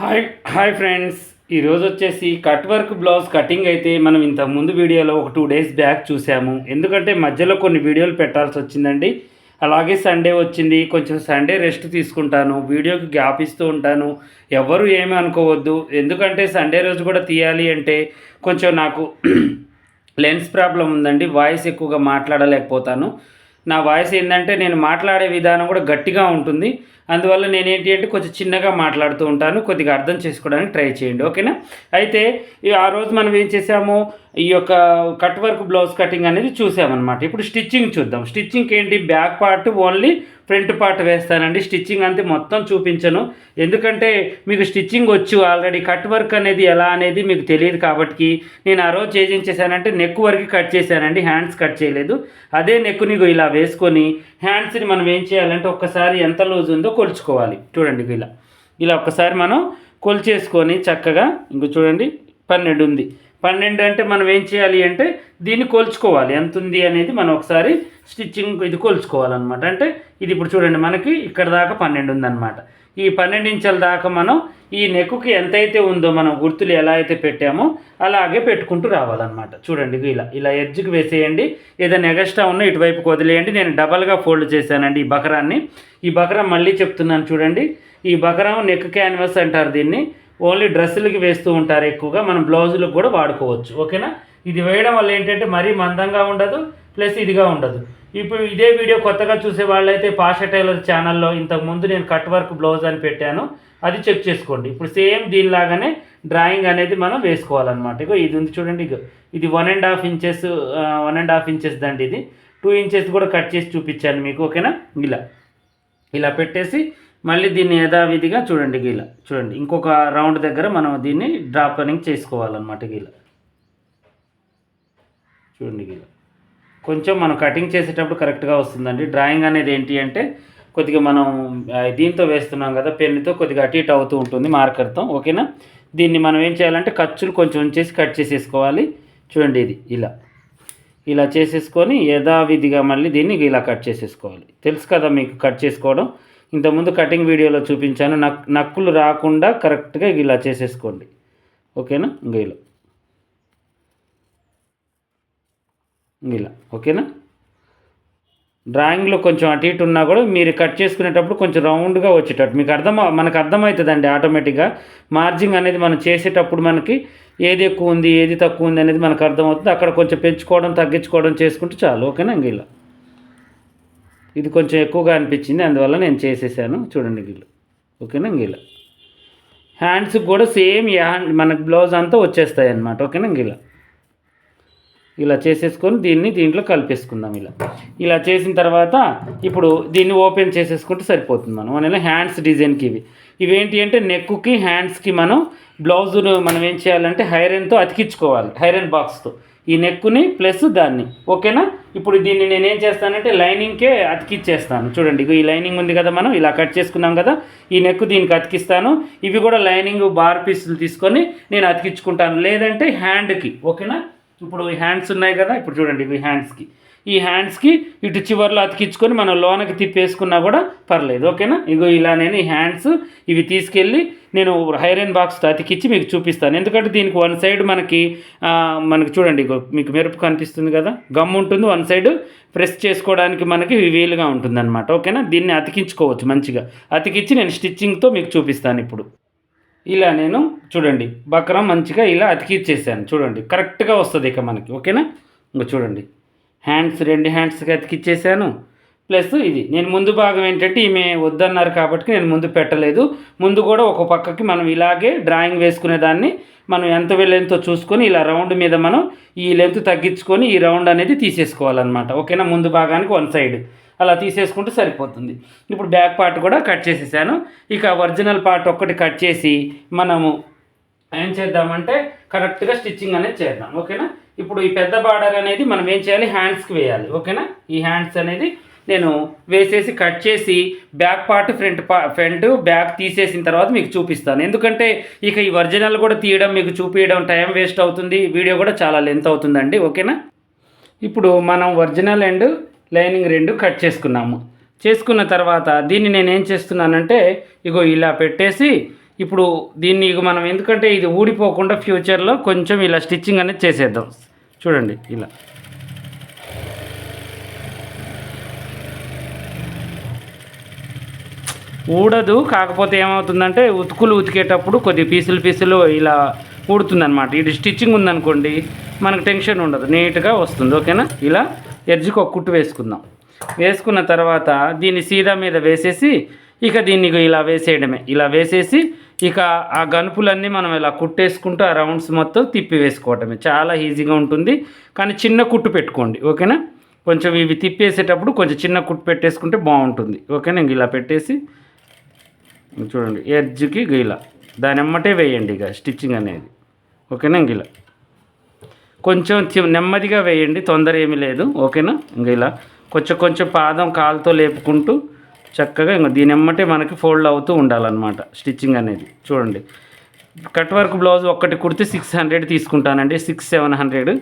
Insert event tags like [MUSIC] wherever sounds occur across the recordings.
Hi hi friends. ఈరోజు వచ్చేసి cut work blouse cutting అయితే మనం ఇంత ముందు వీడియోలో ఒక టూ డేస్ బ్యాక్ చూసాము. ఎందుకంటే మధ్యలో కొన్ని వీడియోలు పెట్టాల్సి వచ్చిందండి. అలాగే సండే వచ్చింది. కొంచెం సండే రెస్ట్ తీసుకుంటాను. వీడియోకి గ్యాప్ ఇస్తూ ఉంటాను. ఎవరు ఏమి అనుకోవద్దు. ఎందుకంటే సండే రోజు కూడా తీయాలి అంటే కొంచెం నాకు [CLEARS THROAT] లెన్స్ ప్రాబ్లం ఉందండి. వాయిస్ ఎక్కువగా మాట్లాడలేకపోతాను. నా వాయిస్ ఏంటంటే నేను మాట్లాడే విధానం కూడా గట్టిగా ఉంటుంది. అందువల్ల నేనేంటి అంటే కొంచెం చిన్నగా మాట్లాడుతూ ఉంటాను కొద్దిగా అర్థం చేసుకోవడానికి ట్రై చేయండి ఓకేనా? అయితే ఆ రోజు మనం ఏం చేసాము? ఈ యొక్క కట్ వర్క్ బ్లౌజ్ కటింగ్ అనేది చూసామన్నమాట. ఇప్పుడు స్టిచ్చింగ్ చూద్దాం. స్టిచ్చింగ్ ఏంటి? Back part only front part వేస్తానండి. స్టిచ్చింగ్ అంతే మొత్తం చూపించను. ఎందుకంటే మీకు స్టిచ్చింగ్ వచ్చు ఆల్రెడీ. కట్ వర్క్ అనేది ఎలా అనేది మీకు తెలియదు కాబట్టి నేను ఆ రోజు ఏం చేశానంటే నెక్ వరకు కట్ చేశానండి. హ్యాండ్స్ కట్ చేయలేదు. అదే నెక్ నీకు ఇలా వేసుకొని హ్యాండ్స్ని మనం ఏం చేయాలంటే ఒక్కసారి ఎంత లూజ్ ఉందో కొలుచుకోవాలి. చూడండి ఇలా ఇలా ఒక్కసారి మనం కొలిచేసుకొని చక్కగా ఇంక చూడండి పన్నెండు ఉంది. పన్నెండు అంటే మనం ఏం చేయాలి అంటే దీన్ని కొలుచుకోవాలి. ఎంత ఉంది అనేది మనం ఒకసారి స్టిచ్చింగ్ ఇది కొలుచుకోవాలన్నమాట. అంటే ఇది ఇప్పుడు చూడండి మనకి ఇక్కడ దాకా పన్నెండు ఉందన్నమాట. ఈ పన్నెండు దాకా మనం ఈ నెక్కుకి ఎంతైతే ఉందో మనం గుర్తులు ఎలా అయితే పెట్టామో అలాగే పెట్టుకుంటూ రావాలన్నమాట. చూడండి ఇలా ఇలా ఎడ్జ్కి వేసేయండి. ఏదైనా ఎగస్ట్రా ఉన్నా ఇటువైపుకి వదిలేయండి. నేను డబల్గా ఫోల్డ్ చేశానండి ఈ బకరాన్ని. ఈ బకరం మళ్ళీ చెప్తున్నాను చూడండి. ఈ బకరం నెక్ క్యాన్వాస్ అంటారు దీన్ని. ఓన్లీ డ్రెస్సులకి వేస్తూ ఉంటారు ఎక్కువగా. మనం బ్లౌజులకు కూడా వాడుకోవచ్చు. ఓకేనా? ఇది వేయడం వల్ల ఏంటంటే మరీ మందంగా ఉండదు ప్లస్ ఇదిగా ఉండదు. ఇప్పుడు ఇదే వీడియో కొత్తగా చూసే వాళ్ళైతే పాషా టైలర్ ఛానల్లో ఇంతకు ముందు నేను కట్ వర్క్ బ్లౌజ్ అని పెట్టాను. అది చెక్ చేసుకోండి. ఇప్పుడు సేమ్ దీనిలాగానే డ్రాయింగ్ అనేది మనం వేసుకోవాలన్నమాట. ఇగో ఇది ఉంది చూడండి. ఇగో ఇది one and half inches one and half inches దండి ఇది. టూ ఇంచెస్ కూడా కట్ చేసి చూపించాను మీకు ఓకేనా? ఇలా. ఇలా పెట్టేసి మళ్ళీ దీన్ని యథావిధిగా చూడండి. గీల చూడండి. ఇంకొక రౌండ్ దగ్గర మనం దీన్ని డ్రాపనింగ్ చేసుకోవాలన్నమాట. గీల చూడండి. గీల కొంచెం మనం కటింగ్ చేసేటప్పుడు కరెక్ట్గా వస్తుందండి. డ్రాయింగ్ అనేది ఏంటి అంటే కొద్దిగా మనం దీంతో వేస్తున్నాం కదా పెన్నుతో కొద్దిగా అటు ఇటు అవుతూ ఉంటుంది మార్కర్తో ఓకేనా? దీన్ని మనం ఏం చేయాలంటే ఖర్చులు కొంచెం ఉంచేసి కట్ చేసేసుకోవాలి. చూడండి ఇది ఇలా. ఇలా చేసేసుకొని యథావిధిగా మళ్ళీ దీన్ని ఇలా కట్ చేసేసుకోవాలి. తెలుసు కదా మీకు కట్ చేసుకోవడం? ఇంతకుముందు కటింగ్ వీడియోలో చూపించాను. నక్ నక్కులు రాకుండా కరెక్ట్గా ఇలా చేసేసుకోండి. ఓకేనా? ఇంకా ఇలా. ఇలా ఓకేనా? డ్రాయింగ్లో కొంచెం అటు ఇటు ఉన్నా కూడా మీరు కట్ చేసుకునేటప్పుడు కొంచెం రౌండ్గా వచ్చేటట్టు. మీకు అర్థం మనకు అర్థమవుతుందండి ఆటోమేటిక్గా మార్జింగ్ అనేది మనం చేసేటప్పుడు మనకి ఏది ఎక్కువ ఉంది ఏది తక్కువ ఉంది అనేది మనకు అర్థమవుతుంది. అక్కడ కొంచెం పెంచుకోవడం తగ్గించుకోవడం చేసుకుంటే చాలు ఓకేనా ఇంక ఇలా ఇది కొంచెం ఎక్కువగా అనిపించింది అందువల్ల నేను చేసేసాను. చూడండి గిల్లు ఓకేనా ఇంక ఇలా హ్యాండ్స్కి కూడా సేమ్ హ్యాండ్ మనకు బ్లౌజ్ అంతా వచ్చేస్తాయి అన్నమాట ఓకేనా ఇంక ఇలా ఇలా చేసేసుకొని దీన్ని దీంట్లో కలిపేసుకుందాం ఇలా. ఇలా చేసిన తర్వాత ఇప్పుడు దీన్ని ఓపెన్ చేసేసుకుంటే సరిపోతుంది మనం. మన హ్యాండ్స్ డిజైన్కి ఇవి. ఇవేంటి అంటే నెక్కుకి హ్యాండ్స్కి మనం బ్లౌజును మనం ఏం చేయాలంటే హైరన్తో అతికించుకోవాలి హైరన్ బాక్స్తో. ఈ నెక్కుని ప్లస్ దాన్ని. ఓకేనా? ఇప్పుడు దీన్ని నేను ఏం చేస్తానంటే లైనింగ్కే అతికిచ్చేస్తాను. చూడండి ఇగో ఈ లైనింగ్ ఉంది కదా మనం ఇలా కట్ చేసుకున్నాం కదా ఈ నెక్ దీనికి అతికిస్తాను. ఇవి కూడా లైనింగ్ బార్ పీసులు తీసుకొని నేను అతికించుకుంటాను. లేదంటే హ్యాండ్కి. ఓకేనా? ఇప్పుడు ఈ హ్యాండ్స్ ఉన్నాయి కదా ఇప్పుడు చూడండి ఇవి హ్యాండ్స్కి ఈ హ్యాండ్స్కి ఇటు చివర్లో అతికించుకొని మనం లోనకి తిప్పేసుకున్నా కూడా పర్లేదు ఓకేనా? ఇగో ఇలా నేను ఈ హ్యాండ్స్ ఇవి తీసుకెళ్ళి నేను హైరన్ బాక్స్తో అతికిచ్చి మీకు చూపిస్తాను. ఎందుకంటే దీనికి వన్ సైడ్ మనకి మనకి చూడండి ఇగో మీకు మెరుపు కనిపిస్తుంది కదా? గమ్ ఉంటుంది వన్ సైడ్ ప్రెస్ చేసుకోవడానికి మనకి వీలుగా ఉంటుందన్నమాట ఓకేనా? దీన్ని అతికించుకోవచ్చు మంచిగా. అతికిచ్చి నేను స్టిచ్చింగ్తో మీకు చూపిస్తాను ఇప్పుడు. ఇలా నేను చూడండి. బక్రం మంచిగా ఇలా అతికిచ్చేసాను చూడండి. కరెక్ట్గా వస్తుంది ఇక మనకి. ఓకేనా? ఇంకా చూడండి. హ్యాండ్స్ రెండు హ్యాండ్స్కి అతికిచ్చేసాను ప్లస్ ఇది. నేను ముందు భాగం ఏంటంటే ఈమె వద్దన్నారు కాబట్టి నేను ముందు పెట్టలేదు. ముందు కూడా ఒక పక్కకి మనం ఇలాగే డ్రాయింగ్ వేసుకునే దాన్ని మనం ఎంత లెంత్ చూసుకొని ఇలా రౌండ్ మీద మనం ఈ లెంత్ తగ్గించుకొని ఈ రౌండ్ అనేది తీసేసుకోవాలన్నమాట. ఓకేనా? ముందు భాగానికి వన్ సైడ్. అలా తీసేసుకుంటే సరిపోతుంది. ఇప్పుడు బ్యాక్ పార్ట్ కూడా కట్ చేసేసాను. ఇక ఒరిజినల్ పార్ట్ ఒక్కటి కట్ చేసి మనము ఏం చేద్దామంటే కరెక్ట్గా స్టిచ్చింగ్ అనేది చేద్దాం. ఓకేనా? ఇప్పుడు ఈ పెద్ద బార్డర్ అనేది మనం ఏం చేయాలి? హ్యాండ్స్కి వేయాలి. ఓకేనా? ఈ హ్యాండ్స్ అనేది నేను వేసేసి కట్ చేసి బ్యాక్ పార్ట్ ఫ్రంట్ పా ఫ్రంట్ బ్యాక్ తీసేసిన తర్వాత మీకు చూపిస్తాను. ఎందుకంటే ఇక ఈ ఒరిజినల్ కూడా తీయడం మీకు చూపించడం టైం వేస్ట్ అవుతుంది. వీడియో కూడా చాలా లెంత్ అవుతుందండి. ఓకేనా? ఇప్పుడు మనం ఒరిజినల్ అండ్ లైనింగ్ రెండు కట్ చేసుకున్నాము. చేసుకున్న తర్వాత దీన్ని నేను ఏం చేస్తున్నానంటే ఇగో ఇలా పెట్టేసి ఇప్పుడు దీన్ని ఇక మనం ఎందుకంటే ఇది ఊడిపోకుండా ఫ్యూచర్లో కొంచెం ఇలా స్టిచ్చింగ్ అనేది చేసేద్దాం. చూడండి ఇలా. ఊడదు కాకపోతే ఏమవుతుందంటే ఉతుకులు ఉతికేటప్పుడు కొద్ది పీసులు పీసులు ఇలా ఊడుతుందన్నమాట. ఇది స్టిచ్చింగ్ ఉందనుకోండి మనకు టెన్షన్ ఉండదు నీట్గా వస్తుంది. ఓకేనా? ఇలా. ఎడ్జ్కి ఒక కుట్టు వేసుకుందాం. వేసుకున్న తర్వాత దీన్ని సీదా మీద వేసేసి ఇక దీన్ని ఇలా వేసేయడమే. ఇలా వేసేసి ఇక ఆ గనుపులన్నీ మనం ఇలా కుట్టేసుకుంటూ ఆ రౌండ్స్ మొత్తం తిప్పి వేసుకోవటమే చాలా ఈజీగా ఉంటుంది. కానీ చిన్న కుట్టు పెట్టుకోండి. ఓకేనా? కొంచెం ఇవి తిప్పేసేటప్పుడు కొంచెం చిన్న కుట్టు పెట్టేసుకుంటే బాగుంటుంది. ఓకేనా? ఇంక ఇలా పెట్టేసి చూడండి ఎడ్జ్కి ఇలా. దాని ఎమ్మటే వేయండి ఇక స్టిచ్చింగ్ అనేది. ఓకేనా? ఇంక ఇలా. కొంచెం నెమ్మదిగా వేయండి తొందర ఏమీ లేదు ఓకేనా? ఇంకా ఇలా కొంచెం కొంచెం పాదం కాలుతో లేపుకుంటూ చక్కగా ఇంక దీని ఎమ్మటే మనకి ఫోల్డ్ అవుతూ ఉండాలన్నమాట స్టిచ్చింగ్ అనేది. చూడండి కట్ వర్క్ బ్లౌజ్ ఒక్కటి కుడితే సిక్స్ హండ్రెడ్ తీసుకుంటానండి సిక్స్ సెవెన్ హండ్రెడ్.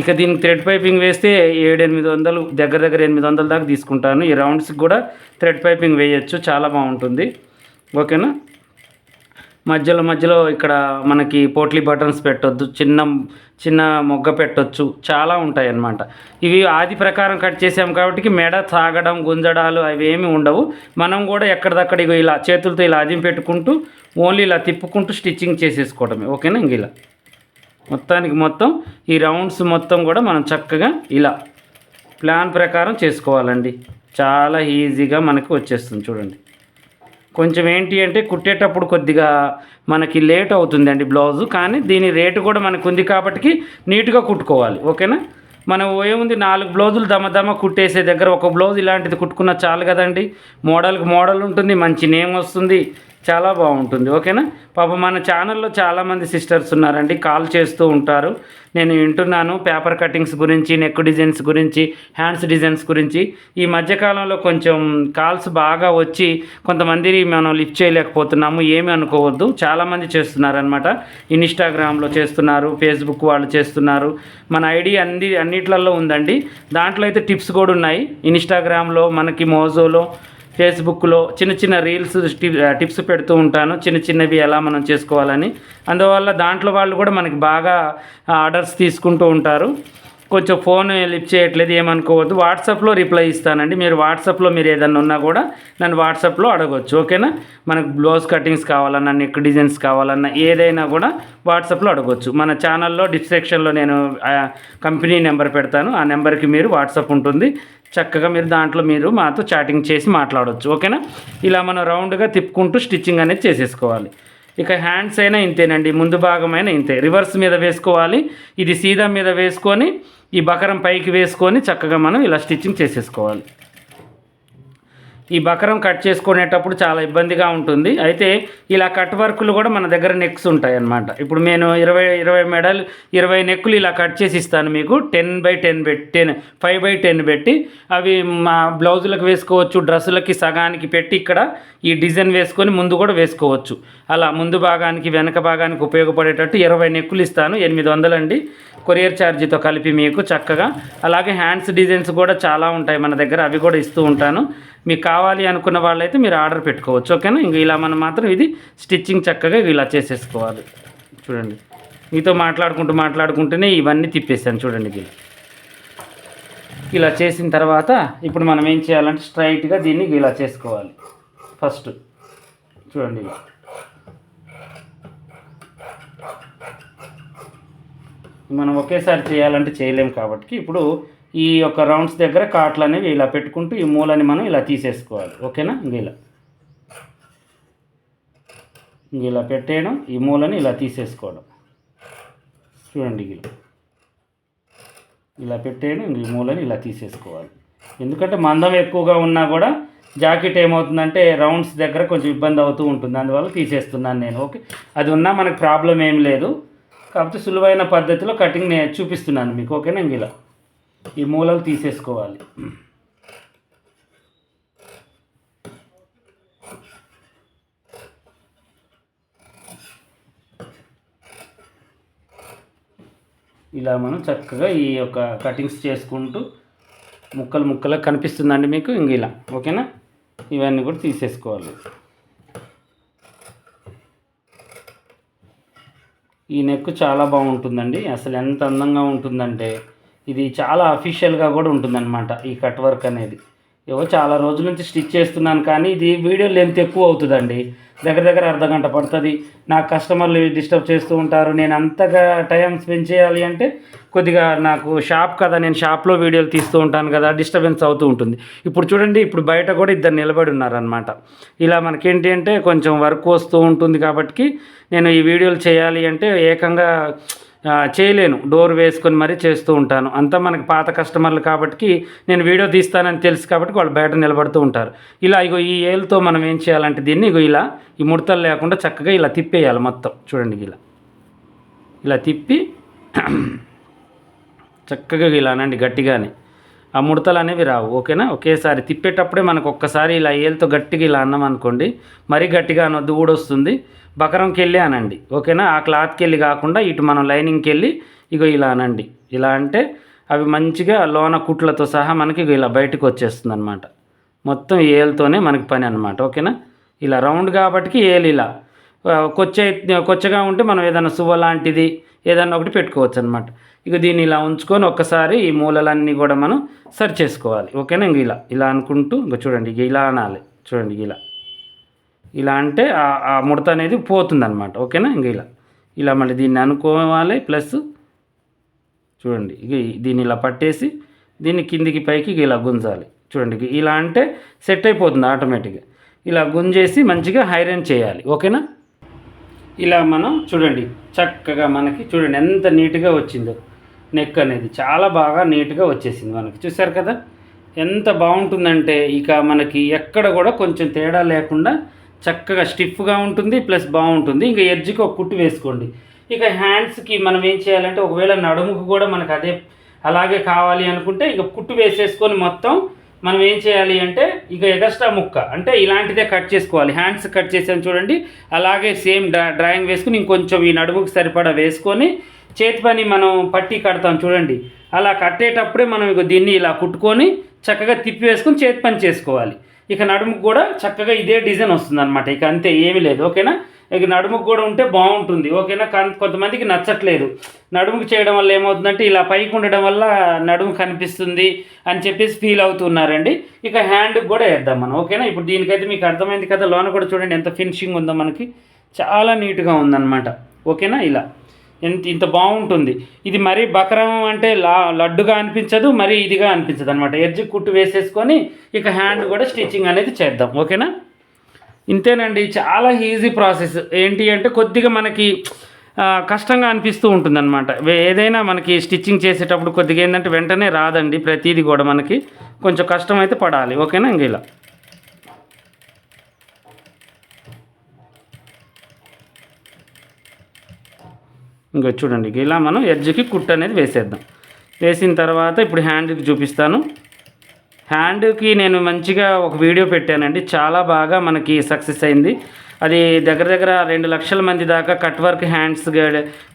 ఇక దీనికి థ్రెడ్ పైపింగ్ వేస్తే ఏడు ఎనిమిది వందలు దగ్గర దగ్గర ఎనిమిది వందల దాకా తీసుకుంటాను. ఈ రౌండ్స్కి కూడా థ్రెడ్ పైపింగ్ వేయచ్చు చాలా బాగుంటుంది ఓకేనా? మధ్యలో మధ్యలో ఇక్కడ మనకి పోట్లీ బటన్స్ పెట్టొద్దు చిన్న చిన్న మొగ్గ పెట్టొచ్చు చాలా ఉంటాయి అన్నమాట. ఇవి ఆది ప్రకారం కట్ చేసాం కాబట్టి మెడ తాగడం గుంజడాలు అవి ఏమి ఉండవు. మనం కూడా ఎక్కడిదక్కడ ఇలా చేతులతో ఇలా అదిం పెట్టుకుంటూ ఓన్లీ ఇలా తిప్పుకుంటూ స్టిచ్చింగ్ చేసేసుకోవడమే. ఓకేనా ఇంక ఇలా మొత్తానికి మొత్తం ఈ రౌండ్స్ మొత్తం కూడా మనం చక్కగా ఇలా ప్లాన్ ప్రకారం చేసుకోవాలండి. చాలా ఈజీగా మనకి వచ్చేస్తుంది చూడండి. కొంచెం ఏంటి అంటే కుట్టేటప్పుడు కొద్దిగా మనకి లేట్ అవుతుందండి బ్లౌజు. కానీ దీని రేటు కూడా మనకు ఉంది కాబట్టి నీట్గా కుట్టుకోవాలి. ఓకేనా? మనం ఏముంది నాలుగు బ్లౌజులు దమ దమ కుట్టేసే దగ్గర ఒక బ్లౌజ్ ఇలాంటిది కుట్టుకున్న చాలు కదండి. మోడల్కి మోడల్ ఉంటుంది మంచి నేమ్ వస్తుంది. చాలా బాగుంటుంది ఓకేనా? పాప మన ఛానల్లో చాలామంది సిస్టర్స్ ఉన్నారండి కాల్ చేస్తూ ఉంటారు. నేను వింటున్నాను పేపర్ కటింగ్స్ గురించి నెక్ డిజైన్స్ గురించి హ్యాండ్స్ డిజైన్స్ గురించి. ఈ మధ్యకాలంలో కొంచెం కాల్స్ బాగా వచ్చి కొంతమంది మనం లిఫ్ట్ చేయలేకపోతున్నాము ఏమి అనుకోవద్దు. చాలామంది చేస్తున్నారనమాట ఇన్స్టాగ్రామ్లో చేస్తున్నారు ఫేస్బుక్ వాళ్ళు చేస్తున్నారు. మన ఐడి అన్ని అన్నిట్లలో ఉందండి. దాంట్లో అయితే టిప్స్ కూడా ఉన్నాయి. ఇన్స్టాగ్రామ్లో మనకి మోజోలో ఫేస్బుక్లో చిన్న చిన్న రీల్స్ టి- టిప్స్ పెడుతూ ఉంటాను. చిన్న చిన్నవి ఎలా మనం చేసుకోవాలని. అందువల్ల దాంట్లో వాళ్ళు కూడా మనకి బాగా ఆర్డర్స్ తీసుకుంటూ ఉంటారు. కొంచెం ఫోన్ లిఫ్ట్ చేయట్లేదు ఏమనుకోవద్దు. వాట్సాప్లో రిప్లై ఇస్తానండి. మీరు వాట్సాప్లో మీరు ఏదన్నా ఉన్నా కూడా నన్ను వాట్సాప్లో అడగవచ్చు ఓకేనా? మనకు బ్లౌజ్ కటింగ్స్ కావాలన్నా నెక్ డిజైన్స్ కావాలన్నా ఏదైనా కూడా వాట్సాప్లో అడగవచ్చు మన ఛానల్లో డిస్క్రిప్షన్లో నేను కంపెనీ నెంబర్ పెడతాను. ఆ నెంబర్కి మీరు వాట్సాప్ ఉంటుంది. చక్కగా మీరు దాంట్లో మీరు మాతో చాటింగ్ చేసి మాట్లాడవచ్చు ఓకేనా? ఇలా మనం రౌండ్గా తిప్పుకుంటూ స్టిచ్చింగ్ అనేది చేసేసుకోవాలి. ఇక హ్యాండ్స్ అయినా ఇంతేనండి ముందు భాగమైన ఇంతే. రివర్స్ మీద వేసుకోవాలి ఇది సీదా మీద వేసుకొని ఈ బకరం పైకి వేసుకొని చక్కగా మనం ఇలా స్టిచ్చింగ్ చేసేసుకోవాలి. ఈ బకరం కట్ చేసుకునేటప్పుడు చాలా ఇబ్బందిగా ఉంటుంది. అయితే ఇలా కట్ వర్కులు కూడా మన దగ్గర నెక్స్ ఉంటాయి అన్నమాట ఇప్పుడు నేను ఇరవై ఇరవై మెడల్ ఇరవై నెక్కులు ఇలా కట్ చేసి ఇస్తాను మీకు. టెన్ బై టెన్ పెట్టి టెన్ ఫైవ్ బై టెన్ పెట్టి అవి మా బ్లౌజులకు వేసుకోవచ్చు డ్రెస్సులకి సగానికి పెట్టి ఇక్కడ ఈ డిజైన్ వేసుకొని ముందు కూడా వేసుకోవచ్చు. అలా ముందు భాగానికి వెనక భాగానికి ఉపయోగపడేటట్టు ఇరవై నెక్కులు ఇస్తాను. ఎనిమిది వందలండి. కొరియర్ ఛార్జీతో కలిపి మీకు చక్కగా. అలాగే హ్యాండ్స్ డిజైన్స్ కూడా చాలా ఉంటాయి మన దగ్గర. అవి కూడా ఇస్తూ ఉంటాను. మీకు కావాలి అనుకున్న వాళ్ళైతే మీరు ఆర్డర్ పెట్టుకోవచ్చు ఓకేనా? ఇంక ఇలా మనం మాత్రం ఇది స్టిచ్చింగ్ చక్కగా ఇలా చేసేసుకోవాలి. చూడండి. మీతో మాట్లాడుకుంటూ మాట్లాడుకుంటూనే ఇవన్నీ తిప్పేసాను చూడండి ఇది. ఇలా చేసిన తర్వాత ఇప్పుడు మనం ఏం చేయాలంటే స్ట్రైట్గా దీన్ని ఇలా చేసుకోవాలి. ఫస్ట్ చూడండి మనం ఒకేసారి చేయాలంటే చేయలేం కాబట్టి ఇప్పుడు ఈ యొక్క రౌండ్స్ దగ్గర కాట్లు అనేవి ఇలా పెట్టుకుంటూ ఈ మూలని మనం ఇలా తీసేసుకోవాలి. ఓకేనా? ఇంక ఇలా. ఇంక ఇలా పెట్టేయడం ఈ మూలని ఇలా తీసేసుకోవడం. చూడండి ఇలా. ఇలా పెట్టేయడం ఈ మూలని ఇలా తీసేసుకోవాలి. ఎందుకంటే మందం ఎక్కువగా ఉన్నా కూడా జాకెట్ ఏమవుతుందంటే రౌండ్స్ దగ్గర కొంచెం ఇబ్బంది అవుతూ ఉంటుంది. అందువల్ల తీసేస్తున్నాను నేను. ఓకే? అది ఉన్నా మనకు ప్రాబ్లం ఏం లేదు. కాకపోతే సులువైన పద్ధతిలో కటింగ్ నేను చూపిస్తున్నాను మీకు. ఓకేనా? ఇంక ఇలా. ఈ మూలలు తీసేసుకోవాలి. ఇలా మనం చక్కగా ఈ యొక్క కటింగ్స్ చేసుకుంటూ ముక్కలు ముక్కలు కనిపిస్తుందండి మీకు ఇంక ఇలా. ఓకేనా? ఇవన్నీ కూడా తీసేసుకోవాలి. ఈ నెక్ చాలా బాగుంటుందండి. అసలు ఎంత అందంగా ఉంటుందంటే ఇది చాలా అఫీషియల్గా కూడా ఉంటుందన్నమాట ఈ కట్ వర్క్ అనేది. ఏవో చాలా రోజుల నుంచి స్టిచ్ చేస్తున్నాను కానీ ఇది వీడియో లెంత్ ఎక్కువ అవుతుందండి. దగ్గర దగ్గర అర్ధ గంట పడుతుంది. నాకు కస్టమర్లు డిస్టర్బ్ చేస్తూ ఉంటారు. నేను అంతగా టైం స్పెండ్ చేయాలి అంటే కొద్దిగా నాకు షాప్ కదా నేను షాప్లో వీడియోలు తీస్తూ ఉంటాను కదా డిస్టర్బెన్స్ అవుతూ ఉంటుంది. ఇప్పుడు చూడండి ఇప్పుడు బయట కూడా ఇద్దరు నిలబడి ఉన్నారనమాట ఇలా మనకేంటి అంటే కొంచెం వర్క్ వస్తూ ఉంటుంది కాబట్టి నేను ఈ వీడియోలు చేయాలి అంటే ఏకంగా చేయలేను. డోర్ వేసుకొని మరీ చేస్తూ ఉంటాను. అంతా మనకి పాత కస్టమర్లు కాబట్టి నేను వీడియో తీస్తానని తెలుసు కాబట్టి వాళ్ళు బయట నిలబడుతూ ఉంటారు. ఇలా ఇగో ఈ ఏలుతో మనం ఏం చేయాలంటే దీన్ని ఇగో ఇలా ఈ ముడతలు లేకుండా చక్కగా ఇలా తిప్పేయాలి మొత్తం. చూడండి ఇలా. ఇలా తిప్పి [CLEARS THROAT] చక్కగా ఇలా అనండి గట్టిగానే. ఆ ముడతలు అనేవి రావు. ఓకేనా? ఒకేసారి తిప్పేటప్పుడే మనకు ఒక్కసారి ఇలా ఏళ్ళతో గట్టిగా ఇలా అన్నాం అనుకోండి మరీ గట్టిగా అనొద్దు ఊడొస్తుంది. బకరంకి వెళ్ళి అనండి. ఓకేనా? ఆ క్లాత్కి వెళ్ళి కాకుండా ఇటు మనం లైనింగ్కి వెళ్ళి ఇగో ఇలా అనండి. ఇలా అంటే అవి మంచిగా లోన కుట్లతో సహా మనకి ఇగో ఇలా బయటకు వచ్చేస్తుంది అనమాట మొత్తం ఏలుతోనే మనకి పని అనమాట ఓకేనా? ఇలా రౌండ్ కాబట్టి ఏలు ఇలా. కొచ్చే కొచ్చగా ఉంటే మనం ఏదైనా సువ్వ లాంటిది ఏదన్నా ఒకటి పెట్టుకోవచ్చు అనమాట ఇక దీన్ని ఇలా ఉంచుకొని ఒక్కసారి ఈ మూలలన్నీ కూడా మనం సరి చేసుకోవాలి. ఓకేనా? ఇంక ఇలా ఇలా అనుకుంటూ ఇంక చూడండి ఇక ఇలా అనాలి. చూడండి ఇలా. ఇలా అంటే ఆ- ముడత అనేది పోతుంది అనమాట ఓకేనా? ఇంక ఇలా. ఇలా మళ్ళీ దీన్ని అనుకోవాలి. ప్లస్ చూడండి ఇక దీన్ని ఇలా పట్టేసి దీన్ని కిందికి పైకి ఇలా గుంజాలి. చూడండి ఇలా అంటే సెట్ అయిపోతుంది ఆటోమేటిక్గా. ఇలా గుంజేసి మంచిగా హైరన్ చేయాలి. ఓకేనా? ఇలా మనం చూడండి చక్కగా మనకి చూడండి ఎంత నీట్గా వచ్చిందో. నెక్ అనేది చాలా బాగా నీట్గా వచ్చేసింది మనకి. చూసారు కదా? ఎంత బాగుంటుందంటే ఇక మనకి ఎక్కడ కూడా కొంచెం తేడా లేకుండా చక్కగా స్టిఫ్గా ఉంటుంది ప్లస్ బాగుంటుంది. ఇంకా ఎడ్జ్కి ఒక కుట్టు వేసుకోండి. ఇక హ్యాండ్స్కి మనం ఏం చేయాలంటే ఒకవేళ నడుముకు కూడా మనకు అదే అలాగే కావాలి అనుకుంటే ఇక కుట్టు వేసేసుకొని మొత్తం మనం ఏం చేయాలి అంటే ఇక ఎగస్ట్రా ముక్క అంటే ఇలాంటిదే కట్ చేసుకోవాలి. హ్యాండ్స్ కట్ చేసాను చూడండి. అలాగే సేమ్ డ్రా డ్రాయింగ్ వేసుకుని ఇంకొంచెం ఈ నడుముకి సరిపడా వేసుకొని చేతి పని మనం పట్టి కడతాం చూడండి. అలా కట్టేటప్పుడే మనం ఇక దీన్ని ఇలా కుట్టుకొని చక్కగా తిప్పి వేసుకొని చేతి పని చేసుకోవాలి. ఇక నడుముకు కూడా చక్కగా ఇదే డిజైన్ వస్తుంది అనమాట ఇక అంతే ఏమీ లేదు. ఓకేనా? ఇక నడుముకు కూడా ఉంటే బాగుంటుంది. ఓకేనా? కొంతమందికి నచ్చట్లేదు. నడుముకు చేయడం వల్ల ఏమవుతుందంటే ఇలా పైకి ఉండడం వల్ల నడుము కనిపిస్తుంది అని చెప్పేసి ఫీల్ అవుతున్నారండి. ఇక హ్యాండ్కి కూడా వేద్దాం మనం. ఓకేనా? ఇప్పుడు దీనికైతే మీకు అర్థమైంది కదా లోన కూడా చూడండి ఎంత ఫినిషింగ్ ఉందో మనకి. చాలా నీట్గా ఉందన్నమాట. ఓకేనా? ఇలా. ఎంత ఇంత బాగుంటుంది. ఇది మరీ బకరం అంటే లా లడ్డుగా అనిపించదు మరీ ఇదిగా అనిపించదు అనమాట ఎడ్జ్ కుట్టు వేసేసుకొని ఇక హ్యాండ్ కూడా స్టిచ్చింగ్ అనేది చేద్దాం. ఓకేనా? ఇంతేనండి. చాలా ఈజీ ప్రాసెస్. ఏంటి అంటే కొద్దిగా మనకి కష్టంగా అనిపిస్తూ ఉంటుందన్నమాట. ఏదైనా మనకి స్టిచ్చింగ్ చేసేటప్పుడు కొద్దిగా ఏంటంటే వెంటనే రాదండి. ప్రతిదీ కూడా మనకి కొంచెం కష్టం అయితే పడాలి. ఓకేనా ఇంక ఇలా ఇంకా చూడండి. ఇలా మనం ఎడ్జ్కి కుట్ అనేది వేసేద్దాం. వేసిన తర్వాత ఇప్పుడు హ్యాండ్కి చూపిస్తాను. హ్యాండ్కి నేను మంచిగా ఒక వీడియో పెట్టానండి. చాలా బాగా మనకి సక్సెస్ అయింది. అది దగ్గర దగ్గర రెండు లక్షల మంది దాకా cut work hands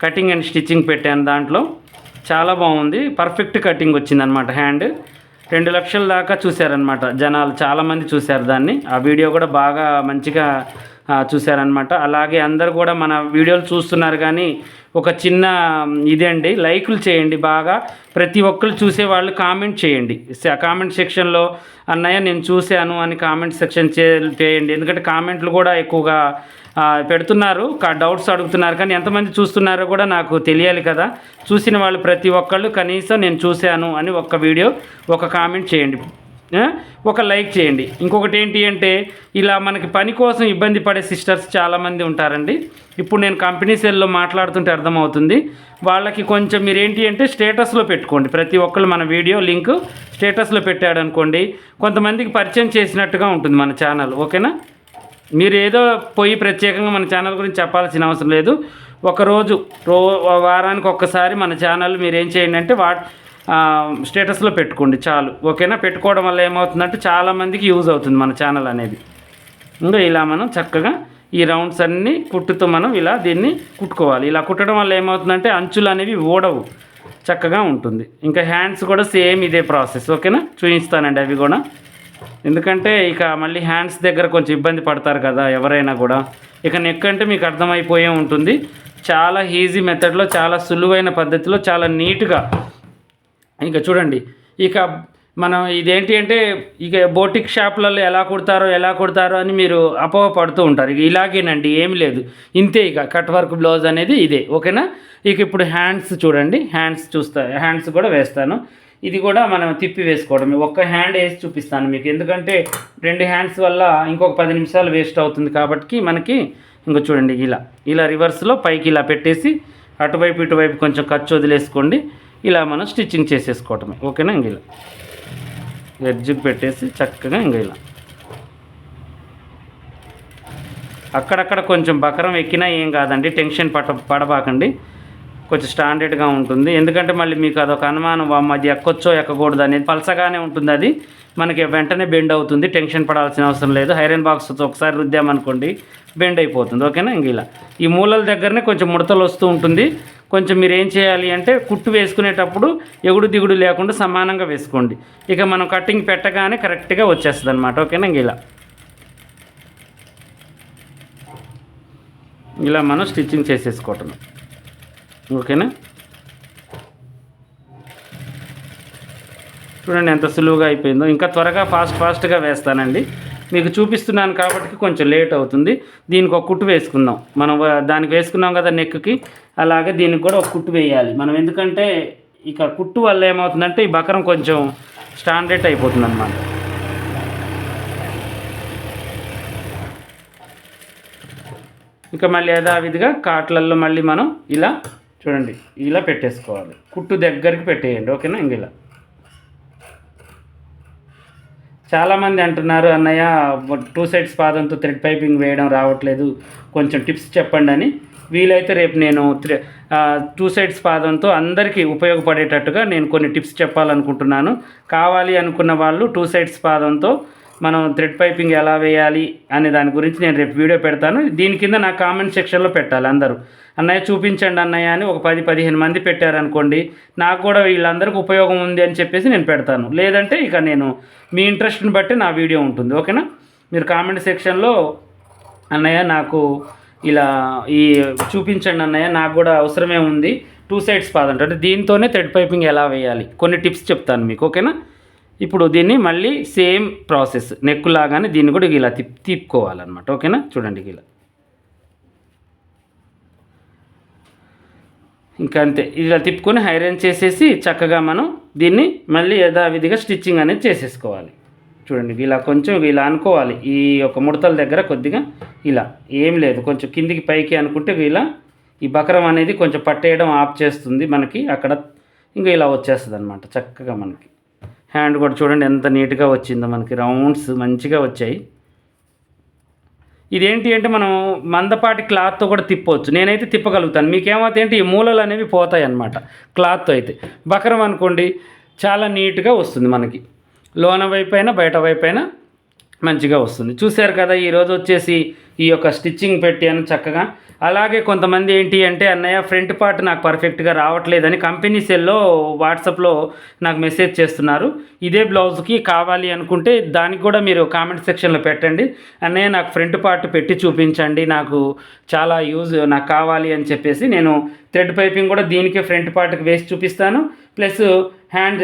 cutting and stitching పెట్టాను దాంట్లో. చాలా బాగుంది. పర్ఫెక్ట్ కటింగ్ వచ్చిందనమాట హ్యాండ్. రెండు లక్షల దాకా చూశారనమాట జనాలు. చాలామంది చూశారు దాన్ని. ఆ వీడియో కూడా బాగా మంచిగా చూశారనమాట అలాగే అందరు కూడా మన వీడియోలు చూస్తున్నారు కానీ ఒక చిన్న ఇదే అండి లైకులు చేయండి బాగా. ప్రతి ఒక్కరు చూసే వాళ్ళు కామెంట్ చేయండి. కామెంట్ సెక్షన్లో అన్నయ్య నేను చూశాను అని కామెంట్ సెక్షన్ చే చేయండి. ఎందుకంటే కామెంట్లు కూడా ఎక్కువగా పెడుతున్నారు. డౌట్స్ అడుగుతున్నారు. కానీ ఎంతమంది చూస్తున్నారో కూడా నాకు తెలియాలి కదా. చూసిన వాళ్ళు ప్రతి ఒక్కళ్ళు కనీసం నేను చూశాను అని ఒక్క వీడియో ఒక కామెంట్ చేయండి. ఒక లైక్ చేయండి. ఇంకొకటి ఏంటి అంటే ఇలా మనకి పని కోసం ఇబ్బంది పడే సిస్టర్స్ చాలామంది ఉంటారండి. ఇప్పుడు నేను కంపెనీ సెల్లో మాట్లాడుతుంటే అర్థమవుతుంది. వాళ్ళకి కొంచెం మీరు ఏంటి అంటే స్టేటస్లో పెట్టుకోండి. ప్రతి ఒక్కళ్ళు మన వీడియో లింక్ స్టేటస్లో పెట్టాడు అనుకోండి కొంతమందికి పరిచయం చేసినట్టుగా ఉంటుంది మన ఛానల్. ఓకేనా? మీరు ఏదో పోయి ప్రత్యేకంగా మన ఛానల్ గురించి చెప్పాల్సిన అవసరం లేదు. ఒకరోజు రో వారానికి ఒక్కసారి మన ఛానల్ మీరు ఏం చేయండి అంటే వా స్టేటస్లో పెట్టుకోండి చాలు. ఓకేనా? పెట్టుకోవడం వల్ల ఏమవుతుందంటే చాలామందికి యూజ్ అవుతుంది మన ఛానల్ అనేది. ఇంకా ఇలా మనం చక్కగా ఈ రౌండ్స్ అన్నీ కుట్టుతో మనం ఇలా దీన్ని కుట్టుకోవాలి. ఇలా కుట్టడం వల్ల ఏమవుతుందంటే అంచులు అనేవి ఓడవు చక్కగా ఉంటుంది. ఇంకా హ్యాండ్స్ కూడా సేమ్ ఇదే ప్రాసెస్. ఓకేనా? చూపిస్తానండి అవి కూడా. ఎందుకంటే ఇక మళ్ళీ హ్యాండ్స్ దగ్గర కొంచెం ఇబ్బంది పడతారు కదా ఎవరైనా కూడా. ఇక నెక్ అంటే మీకు అర్థమైపోయే ఉంటుంది. చాలా ఈజీ మెథడ్లో చాలా సులువైన పద్ధతిలో చాలా నీట్గా ఇంకా చూడండి ఇక మనం ఇదేంటి అంటే ఇక బోటిక్ షాపులలో ఎలా కుడతారో ఎలా కుడతారో అని మీరు అపోహ పడుతూ ఉంటారు. ఇక ఇలాగేనండి ఏమి లేదు. ఇంతే ఇక కట్ వర్క్ బ్లౌజ్ అనేది ఇదే ఓకేనా? ఇక ఇప్పుడు హ్యాండ్స్ చూడండి హ్యాండ్స్ చూస్తా హ్యాండ్స్ కూడా వేస్తాను. ఇది కూడా మనం తిప్పి వేసుకోవడం ఒక్క హ్యాండ్ వేసి చూపిస్తాను మీకు. ఎందుకంటే రెండు హ్యాండ్స్ వల్ల ఇంకొక పది నిమిషాలు వేస్ట్ అవుతుంది కాబట్టి మనకి ఇంకో చూడండి ఇలా ఇలా రివర్స్లో పైకి ఇలా పెట్టేసి అటువైపు ఇటువైపు కొంచెం ఖర్చు వదిలేసుకోండి. ఇలా మనం స్టిచ్చింగ్ చేసేసుకోవటమే. ఓకేనా ఇంక ఇలా. పెట్టేసి చక్కగా ఇంక ఇలా. అక్కడక్కడ కొంచెం బకరం ఎక్కినా ఏం కాదండి టెన్షన్ పడ పడబాకండి. కొంచెం స్టాండర్డ్గా ఉంటుంది. ఎందుకంటే మళ్ళీ మీకు అదొక అనుమానం అది ఎక్కొచ్చో ఎక్కకూడదు అనేది పలసగానే ఉంటుంది అది. మనకి వెంటనే బెండ్ అవుతుంది టెన్షన్ పడాల్సిన అవసరం లేదు. ఐరన్ బాక్స్ ఒకసారి రుద్దామనుకోండి బెండ్ అయిపోతుంది. ఓకేనా ఇంక ఇలా. ఈ మూలల దగ్గరనే కొంచెం ముడతలు వస్తూ ఉంటుంది. కొంచెం మీరు ఏం చేయాలి అంటే కుట్టు వేసుకునేటప్పుడు ఎగుడు దిగుడు లేకుండా సమానంగా వేసుకోండి. ఇక మనం కటింగ్ పెట్టగానే కరెక్ట్గా వచ్చేస్తుంది అనమాట ఓకేనా ఇంక ఇలా. ఇలా మనం స్టిచ్చింగ్ చేసేసుకోవటం. ఓకేనా? చూడండి ఎంత సులువుగా అయిపోయిందో. ఇంకా త్వరగా ఫాస్ట్ ఫాస్ట్గా వేస్తానండి. మీకు చూపిస్తున్నాను కాబట్టి కొంచెం లేట్ అవుతుంది. దీనికి ఒక కుట్టు వేసుకుందాం. మనం దానికి వేసుకున్నాం కదా నెక్కి అలాగే దీనికి కూడా ఒక కుట్టు వేయాలి. మనం ఎందుకంటే ఇక కుట్టు వల్ల ఏమవుతుందంటే ఈ బకరం కొంచెం స్టాండర్డ్ అయిపోతుంది అన్నమాట ఇక మళ్ళీ యథావిధిగా కాట్లల్లో మళ్ళీ మనం ఇలా చూడండి ఇలా పెట్టేసుకోవాలి. కుట్టు దగ్గరికి పెట్టేయండి. ఓకేనా? ఇంక ఇలా. చాలామంది అంటున్నారు అన్నయ్య టూ సైడ్స్ పాదంతో థ్రెడ్ పైపింగ్ వేయడం రావట్లేదు. కొంచెం టిప్స్ చెప్పండి అని. వీలైతే రేపు నేను టూ సైడ్స్ పాదంతో అందరికీ ఉపయోగపడేటట్టుగా నేను కొన్ని టిప్స్ చెప్పాలనుకుంటున్నాను. కావాలి అనుకున్న వాళ్ళు టూ సైడ్స్ పాదంతో మనం థ్రెడ్ పైపింగ్ ఎలా వేయాలి అనే దాని గురించి నేను రేపు వీడియో పెడతాను. దీని కింద నా కామెంట్ సెక్షన్లో పెట్టాలి అందరూ. అన్నయ్య చూపించండి అన్నయ్య అని ఒక పది పదిహేను మంది పెట్టారనుకోండి నాకు కూడా వీళ్ళందరికీ ఉపయోగం ఉంది అని చెప్పేసి నేను పెడతాను. లేదంటే ఇక నేను మీ ఇంట్రెస్ట్ని బట్టి నా వీడియో ఉంటుంది. ఓకేనా? మీరు కామెంట్ సెక్షన్లో అన్నయ్య నాకు ఇలా ఈ చూపించండి అన్నయ్య నాకు కూడా అవసరమే ఉంది. టూ సైడ్స్ పాదంట అంటే దీంతోనే థ్రెడ్ పైపింగ్ ఎలా వేయాలి? కొన్ని టిప్స్ చెప్తాను మీకు. ఓకేనా? ఇప్పుడు దీన్ని మళ్ళీ సేమ్ ప్రాసెస్ నెక్కు లాగానే దీన్ని కూడా ఇలా తిప్ తిప్పుకోవాలన్నమాట. ఓకేనా? చూడండి ఇలా. ఇంకా అంతే. ఇలా తిప్పుకొని ఐరన్ చేసేసి చక్కగా మనం దీన్ని మళ్ళీ యథావిధిగా స్టిచ్చింగ్ అనేది చేసేసుకోవాలి. చూడండి ఇలా కొంచెం ఇలా అనుకోవాలి. ఈ యొక్క ముడతల దగ్గర కొద్దిగా ఇలా. ఏం లేదు. కొంచెం కిందికి పైకి అనుకుంటే ఇలా ఈ బకరం అనేది కొంచెం పట్టేయడం ఆఫ్ చేస్తుంది మనకి. అక్కడ ఇంకా ఇలా వచ్చేస్తుంది అనమాట చక్కగా మనకి. హ్యాండ్ కూడా చూడండి ఎంత నీట్గా వచ్చిందో మనకి. రౌండ్స్ మంచిగా వచ్చాయి. ఇదేంటి అంటే మనం మందపాటి క్లాత్తో కూడా తిప్పవచ్చు. నేనైతే తిప్పగలుగుతాను. మీకేమవుతాయి అంటే ఈ మూలలు అనేవి పోతాయి అన్నమాట క్లాత్తో అయితే. బకరం అనుకోండి చాలా నీట్గా వస్తుంది మనకి. లోన వైపు అయినా బయట వైపు అయినా మంచిగా వస్తుంది. చూశారు కదా ఈరోజు వచ్చేసి ఈ యొక్క స్టిచ్చింగ్ పెట్టాను చక్కగా. అలాగే కొంతమంది ఏంటి అంటే అన్నయ్య ఫ్రంట్ పార్ట్ నాకు పర్ఫెక్ట్గా రావట్లేదని కంపెనీ సెల్లో వాట్సాప్లో నాకు మెసేజ్ చేస్తున్నారు. ఇదే బ్లౌజ్కి కావాలి అనుకుంటే దానికి కూడా మీరు కామెంట్ సెక్షన్లో పెట్టండి. అన్నయ్య నాకు ఫ్రంట్ పార్ట్ పెట్టి చూపించండి. నాకు చాలా యూజ్ నాకు కావాలి అని చెప్పేసి నేను థ్రెడ్ పైపింగ్ కూడా దీనికే ఫ్రంట్ పార్ట్కి వేసి చూపిస్తాను. Plus hand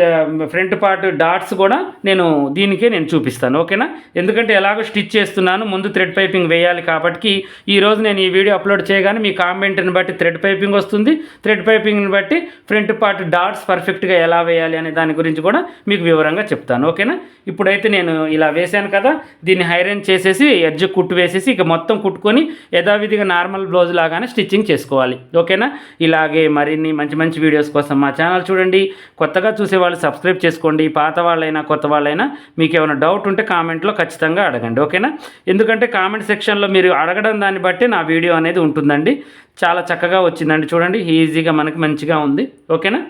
front part dots కూడా నేను దీనికే నేను చూపిస్తాను ఓకేనా? ఎందుకంటే ఎలాగో స్టిచ్ చేస్తున్నాను ముందు థ్రెడ్ పైపింగ్ వేయాలి కాబట్టి ఈరోజు నేను ఈ వీడియో అప్లోడ్ చేయగానే మీ కామెంట్ని బట్టి థ్రెడ్ పైపింగ్ వస్తుంది. థ్రెడ్ పైపింగ్ని బట్టి ఫ్రంట్ పార్ట్ డాట్స్ పర్ఫెక్ట్గా ఎలా వేయాలి అనే దాని గురించి కూడా మీకు వివరంగా చెప్తాను ఓకేనా? ఇప్పుడైతే నేను ఇలా వేశాను కదా దీన్ని హైరన్ చేసేసి ఎడ్జ్ కుట్టు వేసేసి ఇక మొత్తం కుట్టుకొని యథావిధిగా నార్మల్ బ్లౌజ్ లాగానే స్టిచ్చింగ్ చేసుకోవాలి ఓకేనా? ఇలాగే మరిన్ని మంచి మంచి వీడియోస్ కోసం మా ఛానల్ చూడండి. కొత్తగా చూసే వాళ్ళు సబ్స్క్రైబ్ చేసుకోండి. పాత వాళ్ళైనా కొత్త వాళ్ళైనా మీకు ఏమైనా డౌట్ ఉంటే కామెంట్లో ఖచ్చితంగా అడగండి. ఓకేనా? ఎందుకంటే కామెంట్ సెక్షన్లో మీరు అడగడం దాన్ని బట్టి నా వీడియో అనేది ఉంటుందండి. చాలా చక్కగా వచ్చిందండి. చూడండి ఈజీగా మనకి మంచిగా ఉంది. ఓకేనా?